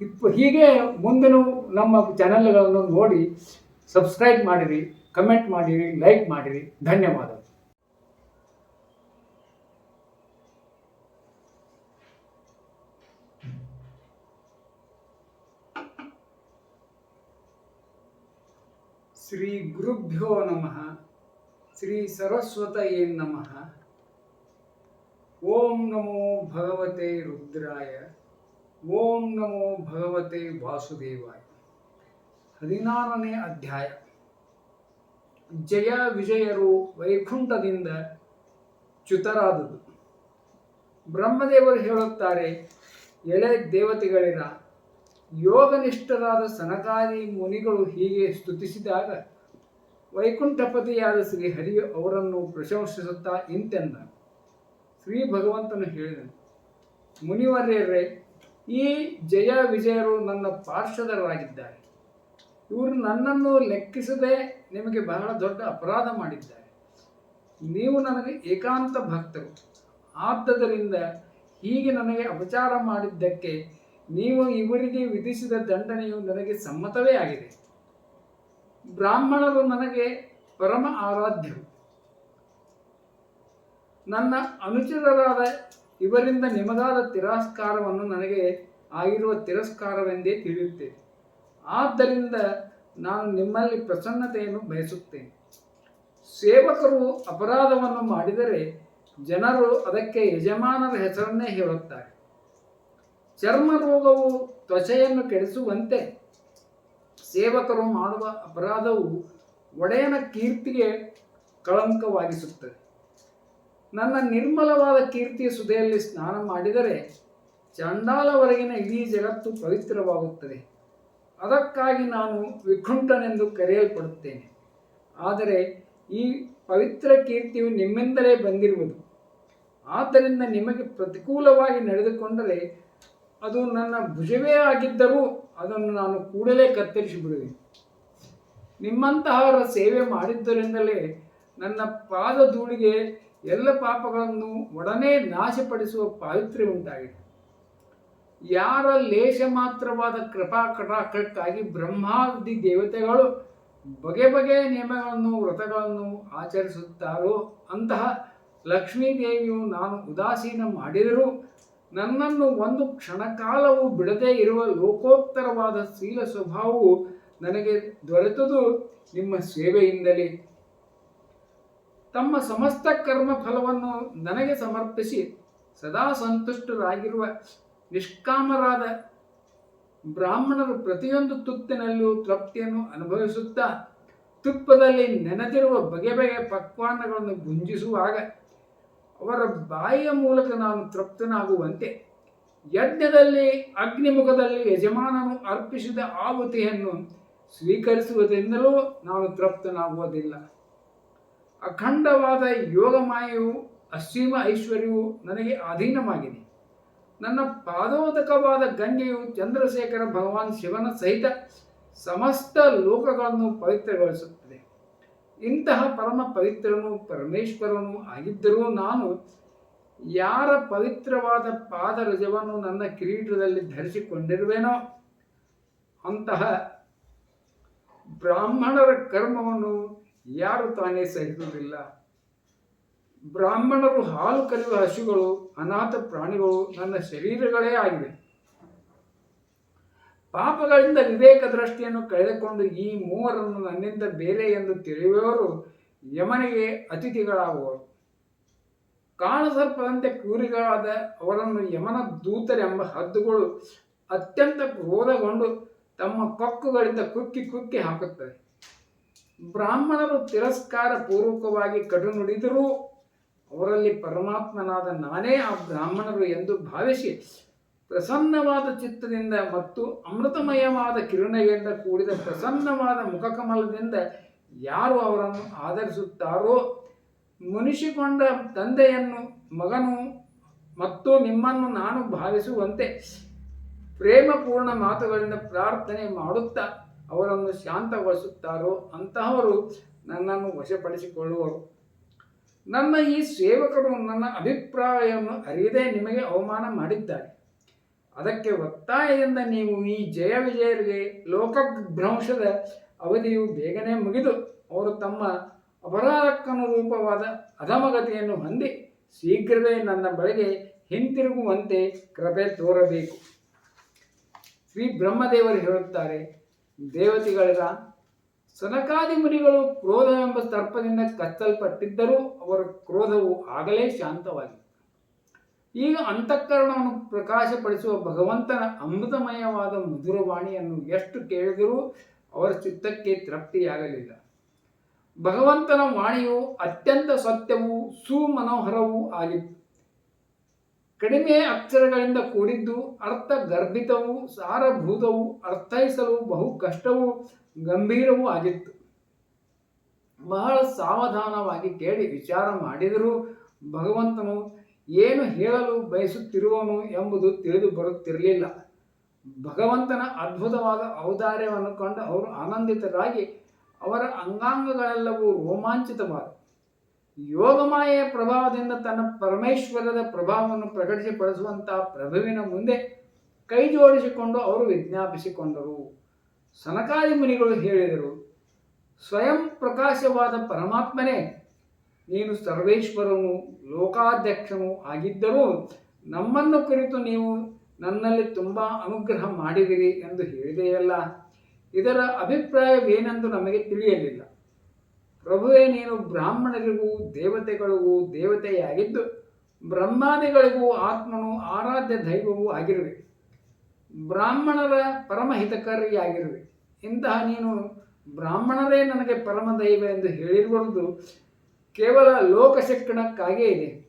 ಇಪ್ಪ- ಹೀಗೆ ಮುಂದಿನ ನಮ್ಮ ಚಾನಲ್ಗಳನ್ನು ನೋಡಿ ಸಬ್ಸ್ಕ್ರೈಬ್ ಮಾಡಿರಿ ಕಮೆಂಟ್ ಮಾಡಿರಿ ಲೈಕ್ ಮಾಡಿರಿ. ಧನ್ಯವಾದಗಳು. ಶ್ರೀ ಗುರುಭ್ಯೋ ನಮಃ. ಶ್ರೀ ಸರಸ್ವತಯೇ ನಮಃ. ಓಂ ನಮೋ ಭಗವತೆ ರುದ್ರಾಯ. ಓಂ ನಮೋ ಭಗವತೆ ವಾಸುದೇವಾಯ. ಹದಿನಾರನೇ ಅಧ್ಯಾಯ. ಜಯ ವಿಜಯರು ವೈಕುಂಠದಿಂದ ಚ್ಯುತರಾದುದು. ಬ್ರಹ್ಮದೇವರು ಹೇಳುತ್ತಾರೆ ಎಳೆ ದೇವತೆಗಳಿರ, ಯೋಗನಿಷ್ಠರಾದ ಸನಕಾರಿ ಮುನಿಗಳು ಹೀಗೆ ಸ್ತುತಿಸಿದಾಗ, ವೈಕುಂಠಪತಿಯಾದ ಶ್ರೀ ಹರಿಯು ಅವರನ್ನು ಪ್ರಶಂಸಿಸುತ್ತಾ ಇಂತೆಂದ. ಶ್ರೀ ಭಗವಂತನು ಹೇಳಿದನು, ಮುನಿವರ್ಯರೇ ಈ ಜಯ ವಿಜಯರು ನನ್ನ ಪಾರ್ಶ್ವದರಾಗಿದ್ದಾರೆ ಇವರು ನನ್ನನ್ನು ಲೆಕ್ಕಿಸದೆ ನಿಮಗೆ ಬಹಳ ದೊಡ್ಡ ಅಪರಾಧ ಮಾಡಿದ್ದಾರೆ. ನೀವು ನನಗೆ ಏಕಾಂತ ಭಕ್ತರು. ಆದ್ದರಿಂದ ಹೀಗೆ ನನಗೆ ಅಪಚಾರ ಮಾಡಿದ್ದಕ್ಕೆ ನೀವು ಇವರಿಗೆ ವಿಧಿಸಿದ ದಂಡನೆಯು ನನಗೆ ಸಮ್ಮತವೇ ಆಗಿದೆ. ಬ್ರಾಹ್ಮಣರು ನನಗೆ ಪರಮ ಆರಾಧ್ಯರು ನನ್ನ ಅನುಚಿತರಾದ ಇವರಿಂದ ನಿಮಗಾದ ತಿರಸ್ಕಾರವನ್ನು ನನಗೆ ಆಗಿರುವ ತಿರಸ್ಕಾರವೆಂದೇ ತಿಳಿಯುತ್ತೇನೆ. ಆದ್ದರಿಂದ ನಾನು ನಿಮ್ಮಲ್ಲಿ ಪ್ರಸನ್ನತೆಯನ್ನು ಬಯಸುತ್ತೇನೆ. ಸೇವಕರು ಅಪರಾಧವನ್ನು ಮಾಡಿದರೆ ಜನರು ಅದಕ್ಕೆ ಯಜಮಾನರ ಹೆಸರನ್ನೇ ಹೇಳುತ್ತಾರೆ. ಚರ್ಮ ರೋಗವು ತ್ವಚೆಯನ್ನು ಕೆಡಿಸುವಂತೆ ಸೇವಕರು ಮಾಡುವ ಅಪರಾಧವು ಒಡೆಯನ ಕೀರ್ತಿಗೆ ಕಳಂಕವಾಗಿಸುತ್ತದೆ. ನನ್ನ ನಿರ್ಮಲವಾದ ಕೀರ್ತಿಯ ಸುದೆಯಲ್ಲಿ ಸ್ನಾನ ಮಾಡಿದರೆ ಚಂಡಾಲವರೆಗಿನ ಇಡೀ ಜಗತ್ತು ಪವಿತ್ರವಾಗುತ್ತದೆ. ಅದಕ್ಕಾಗಿ ನಾನು ವಿಕುಂಠನೆಂದು ಕರೆಯಲ್ಪಡುತ್ತೇನೆ. ಆದರೆ ಈ ಪವಿತ್ರ ಕೀರ್ತಿಯು ನಿಮ್ಮಿಂದಲೇ ಬಂದಿರುವುದು. ಆದ್ದರಿಂದ ನಿಮಗೆ ಪ್ರತಿಕೂಲವಾಗಿ ನಡೆದುಕೊಂಡರೆ ಅದು ನನ್ನ ಭುಜವೇ ಆಗಿದ್ದರೂ ಅದನ್ನು ನಾನು ಕೂಡಲೇ ಕತ್ತರಿಸಿ ಬಿಡುವೆ ನಿಮ್ಮಂತಹವರ ಸೇವೆ ಮಾಡಿದ್ದರಿಂದಲೇ ನನ್ನ ಪಾದ ಧೂಳಿಗೆ ಎಲ್ಲ ಪಾಪಗಳನ್ನು ಒಡನೆ ನಾಶಪಡಿಸುವ ಪಾವಿತ್ರ್ಯ ಉಂಟಾಗಿದೆ. ಯಾರ ಲೇಷ ಮಾತ್ರವಾದ ಕೃಪಾ ಕಟಾಕ್ಷಕ್ಕಾಗಿ ಬ್ರಹ್ಮಾದಿ ದೇವತೆಗಳು ಬಗೆ ಬಗೆಯ ನಿಯಮಗಳನ್ನು, ವ್ರತಗಳನ್ನು ಆಚರಿಸುತ್ತಾರೋ ಅಂತಹ ಲಕ್ಷ್ಮೀದೇವಿಯು ನಾನು ಉದಾಸೀನ ಮಾಡಿದರೂ ನನ್ನನ್ನು ಒಂದು ಕ್ಷಣಕಾಲವೂ ಬಿಡದೇ ಇರುವ ಲೋಕೋತ್ತರವಾದ ಶೀಲ ಸ್ವಭಾವವು ನನಗೆ ದೊರೆತದು ನಿಮ್ಮ ಸೇವೆಯಿಂದಲೇ. ತಮ್ಮ ಸಮಸ್ತ ಕರ್ಮ ಫಲವನ್ನು ನನಗೆ ಸಮರ್ಪಿಸಿ ಸದಾ ಸಂತುಷ್ಟರಾಗಿರುವ ನಿಷ್ಕಾಮರಾದ ಬ್ರಾಹ್ಮಣರು ಪ್ರತಿಯೊಂದು ತುತ್ತಿನಲ್ಲೂ ತೃಪ್ತಿಯನ್ನು ಅನುಭವಿಸುತ್ತಾ ತುಪ್ಪದಲ್ಲಿ ನೆನೆದಿರುವ ಬಗೆ ಬಗೆಯ ಪಕ್ವಾನ್ನಗಳನ್ನು ಗುಂಜಿಸುವಾಗ ಅವರ ಬಾಯಿಯ ಮೂಲಕ ನಾನು ತೃಪ್ತನಾಗುವಂತೆ ಯಜ್ಞದಲ್ಲಿ ಅಗ್ನಿಮುಖದಲ್ಲಿ ಯಜಮಾನನು ಅರ್ಪಿಸಿದ ಆಹುತಿಯನ್ನು ಸ್ವೀಕರಿಸುವುದರಿಂದಲೂ ನಾನು ತೃಪ್ತನಾಗುವುದಿಲ್ಲ. ಅಖಂಡವಾದ ಯೋಗಮಾಯೆಯು ಅಸೀಮ ಐಶ್ವರ್ಯವು ನನಗೆ ಅಧೀನವಾಗಿದೆ. ನನ್ನ ಪಾದೋದಕವಾದ ಗಂಗೆಯು ಚಂದ್ರಶೇಖರ ಭಗವಾನ್ ಶಿವನ ಸಹಿತ ಸಮಸ್ತ ಲೋಕಗಳನ್ನು ಪವಿತ್ರಗೊಳಿಸುತ್ತದೆ. ಇಂತಹ ಪರಮ ಪವಿತ್ರನು ಪರಮೇಶ್ವರನು ಆಗಿದ್ದರೂ ನಾನು ಯಾರ ಪವಿತ್ರವಾದ ಪಾದರಜವನ್ನು ನನ್ನ ಕಿರೀಟದಲ್ಲಿ ಧರಿಸಿಕೊಂಡಿರುವೆನೋ? ಅಂತಹ ಬ್ರಾಹ್ಮಣರ ಕರ್ಮವನ್ನು ಯಾರು ತಾನೇ ಸಹಿಸುವುದಿಲ್ಲ. ಬ್ರಾಹ್ಮಣರು ಹಾಲು ಕರೆಯುವ ಹಸುಗಳು, ಅನಾಥ ಪ್ರಾಣಿಗಳು ನನ್ನ ಶರೀರಗಳೇ ಆಗಿವೆ. ಪಾಪಗಳಿಂದ ವಿವೇಕ ದೃಷ್ಟಿಯನ್ನು ಕಳೆದುಕೊಂಡು ಈ ಮೂವರನ್ನು ನನ್ನಿಂದ ಬೇರೆ ಎಂದು ತಿಳಿಯುವವರು ಯಮನಿಗೆ ಅತಿಥಿಗಳಾಗುವರು. ಕಾಣಸರ್ಪದಂತೆ ಕೂರಿಗಳಾದ ಅವರನ್ನು ಯಮನ ದೂತರೆಂಬ ಹದ್ದುಗಳು ಅತ್ಯಂತ ಕ್ರೋಧಗೊಂಡು ತಮ್ಮ ಕೊಕ್ಕುಗಳಿಂದ ಕುಕ್ಕಿ ಕುಕ್ಕಿ ಹಾಕುತ್ತವೆ. ಬ್ರಾಹ್ಮಣರು ತಿರಸ್ಕಾರ ಪೂರ್ವಕವಾಗಿ ಕಡು ನುಡಿದರೂ ಅವರಲ್ಲಿ ಪರಮಾತ್ಮನಾದ ನಾನೇ ಆ ಬ್ರಾಹ್ಮಣರು ಎಂದು ಭಾವಿಸಿ ಪ್ರಸನ್ನವಾದ ಚಿತ್ತದಿಂದ ಮತ್ತು ಅಮೃತಮಯವಾದ ಕಿರಣಗಳಿಂದ ಕೂಡಿದ ಪ್ರಸನ್ನವಾದ ಮುಖಕಮಲದಿಂದ ಯಾರು ಅವರನ್ನು ಆಧರಿಸುತ್ತಾರೋ ಮುನಿಸಿಕೊಂಡ ತಂದೆಯನ್ನು, ಮಗನು ಮತ್ತು ನಿಮ್ಮನ್ನು ನಾನು ಭಾವಿಸುವಂತೆ ಪ್ರೇಮಪೂರ್ಣ ಮಾತುಗಳಿಂದ ಪ್ರಾರ್ಥನೆ ಮಾಡುತ್ತಾ ಅವರನ್ನು ಶಾಂತಗೊಳಿಸುತ್ತಾರೋ ಅಂತಹವರು ನನ್ನನ್ನು ವಶಪಡಿಸಿಕೊಳ್ಳುವರು. ನನ್ನ ಈ ಸೇವಕರು ನನ್ನ ಅಭಿಪ್ರಾಯವನ್ನು ಅರಿಯದೆ ನಿಮಗೆ ಅವಮಾನ ಮಾಡಿದ್ದಾರೆ. ಅದಕ್ಕೆ ಒತ್ತಾಯದಿಂದ ನೀವು ಈ ಜಯ ವಿಜಯರಿಗೆ ಲೋಕಭ್ರಂಶದ ಅವಧಿಯು ಬೇಗನೆ ಮುಗಿದು ಅವರು ತಮ್ಮ ಅಪರಾಧಕ್ಕನುರೂಪವಾದ ಅಧಮಗತಿಯನ್ನು ಹೊಂದಿ ಶೀಘ್ರವೇ ನನ್ನ ಬಳಿಗೆ ಹಿಂತಿರುಗುವಂತೆ ಕೃಪೆ ತೋರಬೇಕು. ಶ್ರೀ ಬ್ರಹ್ಮದೇವರು ಹೇಳುತ್ತಾರೆ ದೇವತೆಗಳಿರ ಸನಕಾದಿ ಮುನಿಗಳು ಕ್ರೋಧವೆಂಬ ಸರ್ಪದಿಂದ ಕಚ್ಚಲ್ಪಟ್ಟಿದ್ದರೂ ಅವರ ಕ್ರೋಧವು ಆಗಲೇ ಶಾಂತವಾಗಿತ್ತು. ಈಗ ಅಂತಃಕರಣವನ್ನು ಪ್ರಕಾಶಪಡಿಸುವ ಭಗವಂತನ ಅಮೃತಮಯವಾದ ಮಧುರವಾಣಿಯನ್ನು ಎಷ್ಟು ಕೇಳಿದರೂ ಅವರ ಚಿತ್ತಕ್ಕೆ ತೃಪ್ತಿಯಾಗಲಿಲ್ಲ. ಭಗವಂತನ ವಾಣಿಯು ಅತ್ಯಂತ ಸತ್ಯವೂ ಸುಮನೋಹರವೂ ಆಗಿತ್ತು. ಕಡಿಮೆ ಅಕ್ಷರಗಳಿಂದ ಕೂಡಿದ್ದು ಅರ್ಥ ಗರ್ಭಿತವು ಸಾರಭೂತವು, ಅರ್ಥೈಸಲು ಬಹು ಕಷ್ಟವೂ, ಗಂಭೀರವೂ ಆಗಿತ್ತು. ಬಹಳ ಸಾವಧಾನವಾಗಿ ಕೇಳಿ ವಿಚಾರ ಮಾಡಿದರೂ ಭಗವಂತನು ಏನು ಹೇಳಲು ಬಯಸುತ್ತಿರುವನು ಎಂಬುದು ತಿಳಿದು ಬರುತ್ತಿರಲಿಲ್ಲ. ಭಗವಂತನ ಅದ್ಭುತವಾದ ಔದಾರ್ಯವನ್ನು ಕಂಡು ಅವರು ಆನಂದಿತರಾಗಿ ಅವರ ಅಂಗಾಂಗಗಳೆಲ್ಲವೂ ರೋಮಾಂಚಿತವಾದ ಯೋಗಮಾಯೆಯ ಪ್ರಭಾವದಿಂದ ತನ್ನ ಪರಮೇಶ್ವರದ ಪ್ರಭಾವವನ್ನು ಪ್ರಕಟಿಸಿಪಡಿಸುವಂತಹ ಪ್ರಭುವಿನ ಮುಂದೆ ಕೈ ಜೋಡಿಸಿಕೊಂಡು ಅವರು ವಿಜ್ಞಾಪಿಸಿಕೊಂಡರು. ಸನಕಾದಿ ಮುನಿಗಳು ಹೇಳಿದರು, ಸ್ವಯಂ ಪ್ರಕಾಶವಾದ ಪರಮಾತ್ಮನೇ, ನೀನು ಸರ್ವೇಶ್ವರನು, ಲೋಕಾಧ್ಯಕ್ಷನು ಆಗಿದ್ದರೂ ನಮ್ಮನ್ನು ಕುರಿತು ನೀವು ನನ್ನಲ್ಲಿ ತುಂಬ ಅನುಗ್ರಹ ಮಾಡಿದಿರಿ ಎಂದು ಹೇಳಿದೆಯಲ್ಲ. ಇದರ ಅಭಿಪ್ರಾಯವೇನೆಂದು ನಮಗೆ ತಿಳಿಯಲಿಲ್ಲ. ಪ್ರಭುವೇ ನೀನು ಬ್ರಾಹ್ಮಣರಿಗೂ ದೇವತೆಗಳಿಗೂ ದೇವತೆಯಾಗಿದ್ದು ಬ್ರಹ್ಮಾದಿಗಳಿಗೂ ಆತ್ಮನು ಆರಾಧ್ಯ ದೈವವೂ ಆಗಿರುವೆ. ಬ್ರಾಹ್ಮಣರ ಪರಮಹಿತಕಾರಿಯಾಗಿರುವೆ. ಇಂತಹ ನೀನು ಬ್ರಾಹ್ಮಣರೇ ನನಗೆ ಪರಮ ದೈವ ಎಂದು ಹೇಳಿರುವುದು ಕೇವಲ ಲೋಕಶಿಕ್ಷಣಕ್ಕಾಗೇ ಇದೆ.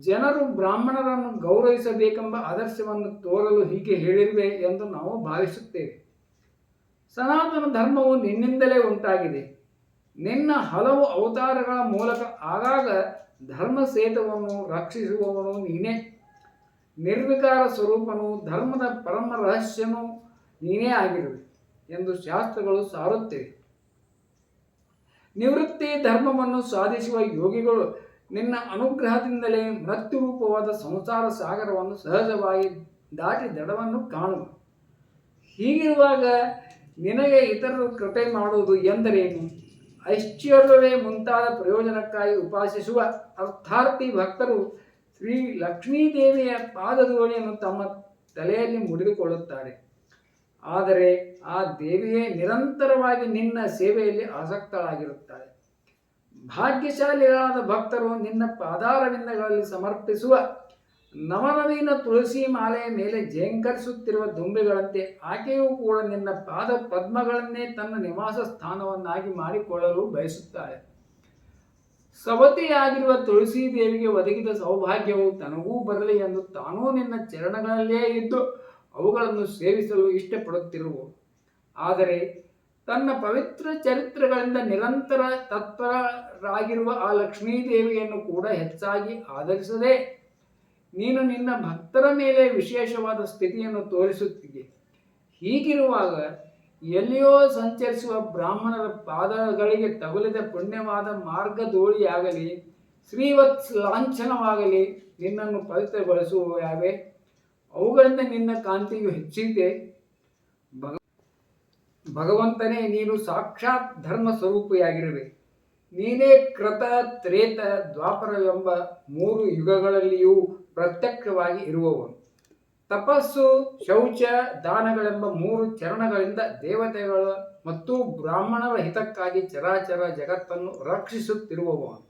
ಜನರು ಬ್ರಾಹ್ಮಣರನ್ನು ಗೌರವಿಸಬೇಕೆಂಬ ಆದರ್ಶವನ್ನು ತೋರಲು ಹೀಗೆ ಹೇಳಿರುವೆ ಎಂದು ನಾವು ಭಾವಿಸುತ್ತೇವೆ. ಸನಾತನ ಧರ್ಮವು ನಿನ್ನಿಂದಲೇ ಉಂಟಾಗಿದೆ. ನಿನ್ನ ಹಲವು ಅವತಾರಗಳ ಮೂಲಕ ಆಗಾಗ ಧರ್ಮ ಸೇತುವನ್ನು ರಕ್ಷಿಸುವವನು ನೀನೇ. ನಿರ್ವಿಕಾರ ಸ್ವರೂಪನು ಧರ್ಮದ ಪರಮ ರಹಸ್ಯನು ನೀನೇ ಆಗಿರುವೆ ಎಂದು ಶಾಸ್ತ್ರಗಳು ಸಾರುತ್ತಿವೆ. ನಿವೃತ್ತಿ ಧರ್ಮವನ್ನು ಸಾಧಿಸುವ ಯೋಗಿಗಳು ನಿನ್ನ ಅನುಗ್ರಹದಿಂದಲೇ ಮೃತ್ಯುರೂಪವಾದ ಸಂಸಾರ ಸಾಗರವನ್ನು ಸಹಜವಾಗಿ ದಾಟಿ ದಡವನ್ನು ಕಾಣುವ. ಹೀಗಿರುವಾಗ ನಿನಗೆ ಇತರರು ಕೃಪೆ ಮಾಡುವುದು ಎಂದರೇನು? ಐಶ್ವರ್ಯವೇ ಮುಂತಾದ ಪ್ರಯೋಜನಕ್ಕಾಗಿ ಉಪಾಸಿಸುವ ಅರ್ಥಾರ್ಥಿ ಭಕ್ತರು ಶ್ರೀ ಲಕ್ಷ್ಮೀದೇವಿಯ ಪಾದಧೂಳಿಯನ್ನು ತಮ್ಮ ತಲೆಯಲ್ಲಿ ಮುಡಿದುಕೊಳ್ಳುತ್ತಾರೆ ಆದರೆ ಆ ದೇವಿಯೇ ನಿರಂತರವಾಗಿ ನಿನ್ನ ಸೇವೆಯಲ್ಲಿ ಆಸಕ್ತರಾಗಿರುತ್ತಾರೆ ಭಾಗ್ಯಶಾಲಿಗಳಾದ ಭಕ್ತರು ನಿನ್ನ ಪಾದಾರವಿಂದಗಳಲ್ಲಿ ಸಮರ್ಪಿಸುವ ನವನವೀನ ತುಳಸಿ ಮಾಲೆಯ ಮೇಲೆ ಜೇಂಕರಿಸುತ್ತಿರುವ ದುಂಬಿಗಳಂತೆ ಆಕೆಯೂ ಕೂಡ ನಿನ್ನ ಪಾದ ಪದ್ಮಗಳನ್ನೇ ತನ್ನ ನಿವಾಸ ಸ್ಥಾನವನ್ನಾಗಿ ಮಾಡಿಕೊಳ್ಳಲು ಬಯಸುತ್ತಾಳೆ. ಸವತಿಯಾಗಿರುವ ತುಳಸಿ ದೇವಿಗೆ ಒದಗಿದ ಸೌಭಾಗ್ಯವು ತನಗೂ ಬರಲಿ ಎಂದು ತಾನೂ ನಿನ್ನ ಚರಣಗಳಲ್ಲೇ ಇದ್ದು ಅವುಗಳನ್ನು ಸೇವಿಸಲು ಇಷ್ಟಪಡುತ್ತಿರುವು. ಆದರೆ ತನ್ನ ಪವಿತ್ರ ಚರಿತ್ರೆಗಳಿಂದ ನಿರಂತರ ತತ್ಪರರಾಗಿರುವ ಆ ಲಕ್ಷ್ಮೀದೇವಿಯನ್ನು ಕೂಡ ಹೆಚ್ಚಾಗಿ ಆಧರಿಸದೆ ನೀನು ನಿನ್ನ ಭಕ್ತರ ಮೇಲೆ ವಿಶೇಷವಾದ ಸ್ಥಿತಿಯನ್ನು ತೋರಿಸುತ್ತಿದೆ ಹೀಗಿರುವಾಗ ಎಲ್ಲಿಯೋ ಸಂಚರಿಸುವ ಬ್ರಾಹ್ಮಣರ ಪಾದಗಳಿಗೆ ತಗುಲಿದ ಪುಣ್ಯವಾದ ಮಾರ್ಗದೋಳಿಯಾಗಲಿ ಶ್ರೀವತ್ಸ್ ಲಾಂಛನವಾಗಲಿ ನಿನ್ನನ್ನು ಪವಿತ್ರಗೊಳಿಸುವ ಯಾವೆ ಅವುಗಳಿಂದ ನಿನ್ನ ಕಾಂತಿಯು ಹೆಚ್ಚಿದೆ. ಭಗ ಭಗವಂತನೇ, ನೀನು ಸಾಕ್ಷಾತ್ ಧರ್ಮ ಸ್ವರೂಪಿಯಾಗಿರುವೆ ನೀನೇ ಕೃತ ತ್ರೇತ ದ್ವಾಪರವೆಂಬ ಮೂರು ಯುಗಗಳಲ್ಲಿಯೂ ಪ್ರತ್ಯಕ್ಷವಾಗಿ ಇರುವವನು ತಪಸ್ಸು, ಶೌಚ, ದಾನಗಳೆಂಬ ಮೂರು ಚರಣಗಳಿಂದ ದೇವತೆಗಳ ಮತ್ತು ಬ್ರಾಹ್ಮಣರ ಹಿತಕ್ಕಾಗಿ ಚರಾಚರ ಜಗತ್ತನ್ನು ರಕ್ಷಿಸುತ್ತಿರುವವನು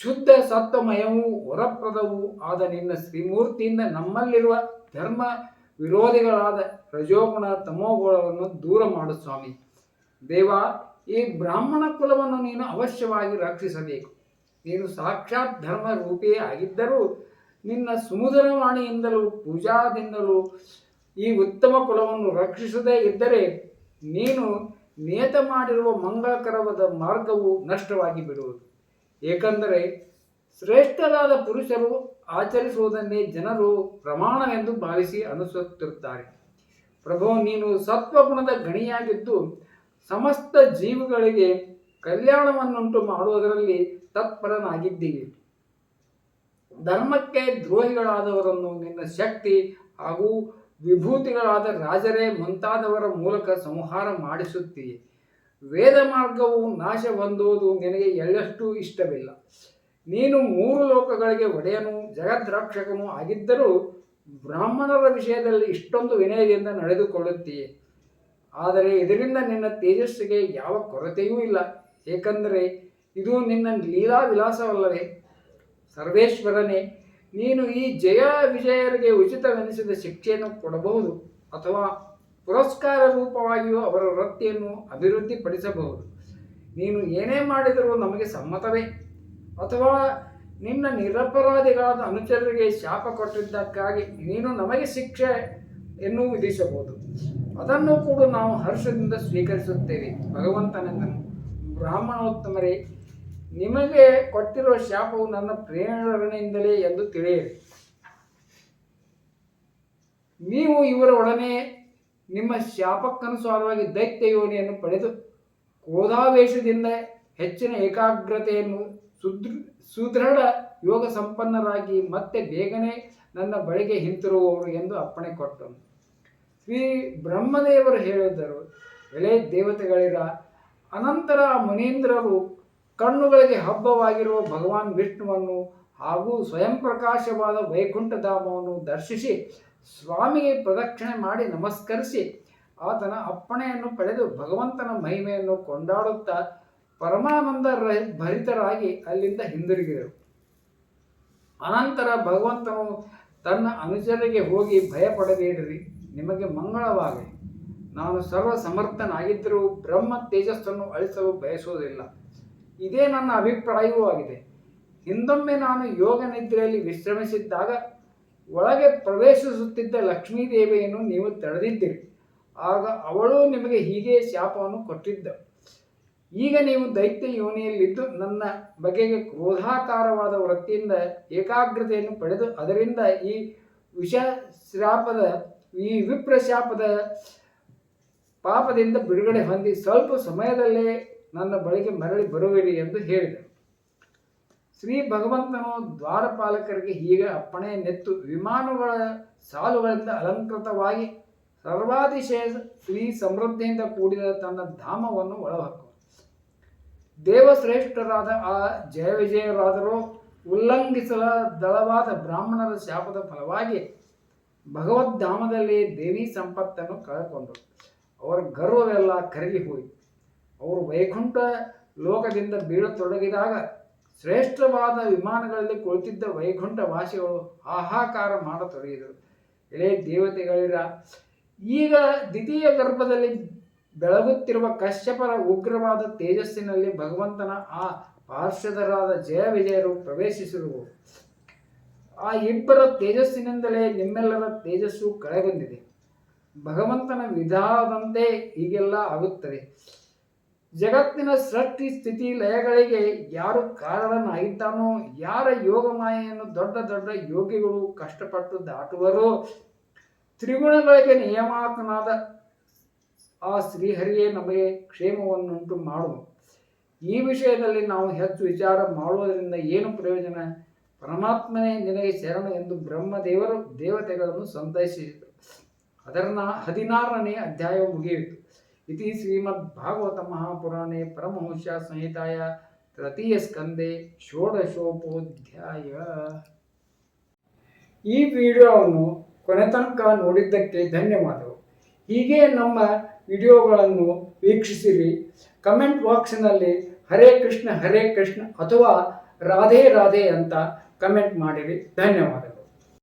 ಶುದ್ಧ ಸತ್ವಮಯವೂ ವರಪ್ರದವೂ ಆದ ನಿನ್ನ ಶ್ರೀಮೂರ್ತಿಯಿಂದ ನಮ್ಮಲ್ಲಿರುವ ಧರ್ಮ ವಿರೋಧಿಗಳಾದ ರಜೋಗುಣ ತಮೋಗುಣವನ್ನು ದೂರ ಮಾಡು ಸ್ವಾಮಿ. ದೇವ, ಈ ಬ್ರಾಹ್ಮಣ ಕುಲವನ್ನು ನೀನು ಅವಶ್ಯವಾಗಿ ರಕ್ಷಿಸಬೇಕು. ನೀನು ಸಾಕ್ಷಾತ್ ಧರ್ಮ ರೂಪಿಯೇ ಆಗಿದ್ದರೂ ನಿನ್ನ ಸುಮಧುರವಾಣಿಯಿಂದಲೂ, ಪೂಜಾದಿಂದಲೂ ಈ ಉತ್ತಮ ಕುಲವನ್ನು ರಕ್ಷಿಸದೇ ಇದ್ದರೆ ನೀನು ನೇತ ಮಾಡಿರುವ ಮಂಗಳಕರವಾದ ಮಾರ್ಗವು ನಷ್ಟವಾಗಿ ಬಿಡುವುದು ಏಕೆಂದರೆ ಶ್ರೇಷ್ಠರಾದ ಪುರುಷರು ಆಚರಿಸುವುದನ್ನೇ ಜನರು ಪ್ರಮಾಣವೆಂದು ಭಾವಿಸಿ ಅನುಸರಿಸುತ್ತಿರುತ್ತಾರೆ. ಪ್ರಭು, ನೀನು ಸತ್ವಗುಣದ ಗಣಿಯಾಗಿದ್ದು ಸಮಸ್ತ ಜೀವಿಗಳಿಗೆ ಕಲ್ಯಾಣವನ್ನುಂಟು ಮಾಡುವುದರಲ್ಲಿ ತತ್ಪರನಾಗಿದ್ದೀವಿ ಧರ್ಮಕ್ಕೆ ದ್ರೋಹಿಗಳಾದವರನ್ನು ನಿನ್ನ ಶಕ್ತಿ ಹಾಗೂ ವಿಭೂತಿಗಳಾದ ರಾಜರೇ ಮುಂತಾದವರ ಮೂಲಕ ಸಂಹಾರ ಮಾಡಿಸುತ್ತೀಯೆ ವೇದ ಮಾರ್ಗವು ನಾಶ ಹೊಂದುವುದು ನಿನಗೆ ಎಳ್ಳಷ್ಟು ಇಷ್ಟವಿಲ್ಲ. ನೀನು ಮೂರು ಲೋಕಗಳಿಗೆ ಒಡೆಯನು ಜಗದ್ರಕ್ಷಕನೂ ಆಗಿದ್ದರೂ ಬ್ರಾಹ್ಮಣರ ವಿಷಯದಲ್ಲಿ ಇಷ್ಟೊಂದು ವಿನಯದಿಂದ ನಡೆದುಕೊಳ್ಳುತ್ತೀಯೆ ಆದರೆ ಇದರಿಂದ ನಿನ್ನ ತೇಜಸ್ಸಿಗೆ ಯಾವ ಕೊರತೆಯೂ ಇಲ್ಲ. ಏಕೆಂದರೆ ಇದು ನಿನ್ನ ಲೀಲಾ ವಿಲಾಸವಲ್ಲವೇ ಸರ್ವೇಶ್ವರನೇ, ನೀನು ಈ ಜಯ ವಿಜಯರಿಗೆ ಉಚಿತವೆನಿಸಿದ ಶಿಕ್ಷೆಯನ್ನು ಕೊಡಬಹುದು ಅಥವಾ ಪುರಸ್ಕಾರ ರೂಪವಾಗಿಯೂ ಅವರ ವೃತ್ತಿಯನ್ನು ಅಭಿವೃದ್ಧಿಪಡಿಸಬಹುದು. ನೀನು ಏನೇ ಮಾಡಿದರೂ ನಮಗೆ ಸಮ್ಮತವೇ. ಅಥವಾ ನಿನ್ನ ನಿರಪರಾಧಿಗಳಾದ ಅನುಚರರಿಗೆ ಶಾಪ ಕೊಟ್ಟಿದ್ದಕ್ಕಾಗಿ ನೀನು ನಮಗೆ ಶಿಕ್ಷೆ ಎನ್ನು ವಿಧಿಸಬಹುದು. ಅದನ್ನು ಕೂಡ ನಾವು ಹರ್ಷದಿಂದ ಸ್ವೀಕರಿಸುತ್ತೇವೆ. ಭಗವಂತನೆಂದನು ಬ್ರಾಹ್ಮಣೋತ್ತಮರೇ ನಿಮಗೆ ಕೊಟ್ಟಿರುವ ಶಾಪವು ನನ್ನ ಪ್ರೇರಣೆಯಿಂದಲೇ ಎಂದು ತಿಳಿಯಿರಿ. ನೀವು ಇವರ ಒಡನೆ ನಿಮ್ಮ ಶಾಪಕ್ಕನುಸಾರವಾಗಿ ದೈತ್ಯ ಯೋನಿಯನ್ನು ಪಡೆದು ಕೋಧಾವೇಶದಿಂದ ಹೆಚ್ಚಿನ ಏಕಾಗ್ರತೆಯನ್ನು ಸುದೃ, ಸುದೃಢ ಯೋಗ ಸಂಪನ್ನರಾಗಿ ಮತ್ತೆ ಬೇಗನೆ ನನ್ನ ಬಳಿಗೆ ಹಿಂತಿರುಗುವವರು ಎಂದು ಅಪ್ಪಣೆ ಕೊಟ್ಟನು. ಶ್ರೀ ಬ್ರಹ್ಮದೇವರು ಹೇಳಿದರು, ಎಳೆ ದೇವತೆಗಳಿರ, ಅನಂತರ ಮುನೀಂದ್ರರು ಕಣ್ಣುಗಳಿಗೆ ಹಬ್ಬವಾಗಿರುವ ಭಗವಾನ್ ವಿಷ್ಣುವನ್ನು ಹಾಗೂ ಸ್ವಯಂ ಪ್ರಕಾಶವಾದ ವೈಕುಂಠಧಾಮವನ್ನು ದರ್ಶಿಸಿ ಸ್ವಾಮಿಗೆ ಪ್ರದಕ್ಷಿಣೆ ಮಾಡಿ ನಮಸ್ಕರಿಸಿ ಆತನ ಅಪ್ಪಣೆಯನ್ನು ಪಡೆದು ಭಗವಂತನ ಮಹಿಮೆಯನ್ನು ಕೊಂಡಾಡುತ್ತಾ ಪರಮಾನಂದ ಭರಿತರಾಗಿ ಅಲ್ಲಿಂದ ಹಿಂದಿರುಗಿದರು. ಅನಂತರ ಭಗವಂತನು ತನ್ನ ಅನುಚರಿಗೆ ಹೋಗಿ ಭಯಪಡಬೇಡಿರಿ, ನಿಮಗೆ ಮಂಗಳವಾಗಲಿ. ನಾನು ಸರ್ವ ಸಮರ್ಥನಾಗಿದ್ದರೂ ಬ್ರಹ್ಮ ತೇಜಸ್ಸನ್ನು ಅಳಿಸಲು ಬಯಸುವುದಿಲ್ಲ. ಇದೇ ನನ್ನ ಅಭಿಪ್ರಾಯವೂ ಆಗಿದೆ. ಹಿಂದೊಮ್ಮೆ ನಾನು ಯೋಗ ನಿದ್ರೆಯಲ್ಲಿ ವಿಶ್ರಮಿಸಿದ್ದಾಗ ಒಳಗೆ ಪ್ರವೇಶಿಸುತ್ತಿದ್ದ ಲಕ್ಷ್ಮೀದೇವಿಯನ್ನು ನೀವು ತಡೆದಿದ್ದಿರಿ ಆಗ ಅವಳು ನಿಮಗೆ ಹೀಗೆ ಶಾಪವನ್ನು ಕೊಟ್ಟಿದ್ದ. ಈಗ ನೀವು ದೈತ್ಯ ಯೋನಿಯಲ್ಲಿದ್ದು ನನ್ನ ಬಗೆಗೆ ಕ್ರೋಧಾಕಾರವಾದ ವೃತ್ತಿಯಿಂದ ಏಕಾಗ್ರತೆಯನ್ನು ಪಡೆದು ಅದರಿಂದ ಈ ವಿಷ ಶಾಪದ ಈ ವಿಪ್ರಶಾಪದ ಪಾಪದಿಂದ ಬಿಡುಗಡೆ ಹೊಂದಿ ಸ್ವಲ್ಪ ಸಮಯದಲ್ಲೇ ನನ್ನ ಬಳಿಗೆ ಮರಳಿ ಬರುವಿರಿ ಎಂದು ಹೇಳಿದರು. ಶ್ರೀ ಭಗವಂತನು ದ್ವಾರಪಾಲಕರಿಗೆ ಹೀಗೆ ಅಪ್ಪಣೆ ನೆತ್ತು ವಿಮಾನಗಳ ಸಾಲುಗಳಿಂದ ಅಲಂಕೃತವಾಗಿ ಸರ್ವಾತಿಶಯ ಶ್ರೀ ಸಮೃದ್ಧಿಯಿಂದ ಕೂಡಿದ ತನ್ನ ಧಾಮವನ್ನು ಒಳಹಕ್ಕು ದೇವಶ್ರೇಷ್ಠರಾದ ಆ ಜಯ ವಿಜಯರಾದರೂ ಉಲ್ಲಂಘಿಸಲ ದಳವಾದ ಬ್ರಾಹ್ಮಣರ ಶಾಪದ ಫಲವಾಗಿ ಭಗವದ್ಧಾಮದಲ್ಲಿ ದೇವಿ ಸಂಪತ್ತನ್ನು ಕಳೆದುಕೊಂಡರು. ಅವರ ಗರ್ವವೆಲ್ಲ ಕರಗಿ ಹೋಯಿತು. ಅವರು ವೈಕುಂಠ ಲೋಕದಿಂದ ಬೀಳತೊಡಗಿದಾಗ ಶ್ರೇಷ್ಠವಾದ ವಿಮಾನಗಳಲ್ಲಿ ಕುಳಿತಿದ್ದ ವೈಕುಂಠ ವಾಸಿಗಳು ಹಾಹಾಕಾರ ಮಾಡತೊಡಗಿದರು. ಎಳೆ ದೇವತೆಗಳಿರ, ಈಗ ದ್ವಿತೀಯ ಗರ್ಭದಲ್ಲಿ ಬೆಳಗುತ್ತಿರುವ ಕಶ್ಯಪರ ಉಗ್ರವಾದ ತೇಜಸ್ಸಿನಲ್ಲಿ ಭಗವಂತನ ಆ ಪಾರ್ಶ್ವದರಾದ ಜಯ ವಿಜಯರು ಪ್ರವೇಶಿಸಿರುವ ಆ ಇಬ್ಬರ ತೇಜಸ್ಸಿನಿಂದಲೇ ನಿಮ್ಮೆಲ್ಲರ ತೇಜಸ್ಸು ಕಳೆಗೊಂಡಿದೆ. ಭಗವಂತನ ವಿಧಾನದಂತೆ ಹೀಗೆಲ್ಲ ಆಗುತ್ತದೆ. ಜಗತ್ತಿನ ಸೃಷ್ಟಿ ಸ್ಥಿತಿ ಲಯಗಳಿಗೆ ಯಾರು ಕಾರಣನಾಗಿದ್ದಾನೋ ಯಾರ ಯೋಗ ಮಾಯೆಯನ್ನು ದೊಡ್ಡ ದೊಡ್ಡ ಯೋಗಿಗಳು ಕಷ್ಟಪಟ್ಟು ದಾಟುವರೋ, ತ್ರಿಗುಣಗಳಿಗೆ ನಿಯಮಾತನಾದ ಆ ಶ್ರೀಹರಿಯೇ ನಮಗೆ ಕ್ಷೇಮವನ್ನುಂಟು ಮಾಡುವ ಈ ವಿಷಯದಲ್ಲಿ ನಾವು ಹೆಚ್ಚು ವಿಚಾರ ಮಾಡುವುದರಿಂದ ಏನು ಪ್ರಯೋಜನ? ಪರಮಾತ್ಮನೇ ನಿನಗೆ ಶರಣ ಎಂದು ಬ್ರಹ್ಮದೇವರು ದೇವತೆಗಳನ್ನು ಸಂತೈಸಿದರು ಅದರ ಹದಿನಾರನೇ ಅಧ್ಯಾಯ ಮುಗಿಯಿತು. ಇತಿ ಶ್ರೀಮದ್ ಭಾಗವತ ಮಹಾಪುರಾಣೆ ಪರಮಹಂಶ ಸಂಹಿತಾಯ ತೃತೀಯ ಸ್ಕಂದೆ ಷೋಡಶೋಪೋಧ್ಯಾಯ ಈ ವಿಡಿಯೋವನ್ನು ಕೊನೆ ತನಕ ನೋಡಿದ್ದಕ್ಕೆ ಧನ್ಯವಾದಗಳು. ಹೀಗೆ ನಮ್ಮ ವಿಡಿಯೋಗಳನ್ನು ವೀಕ್ಷಿಸಿರಿ. ಕಮೆಂಟ್ ಬಾಕ್ಸ್ನಲ್ಲಿ ಹರೇ ಕೃಷ್ಣ ಹರೇ ಕೃಷ್ಣ ಅಥವಾ ರಾಧೆ ರಾಧೆ ಅಂತ ಕಮೆಂಟ್ ಮಾಡಿರಿ. ಧನ್ಯವಾದಗಳು.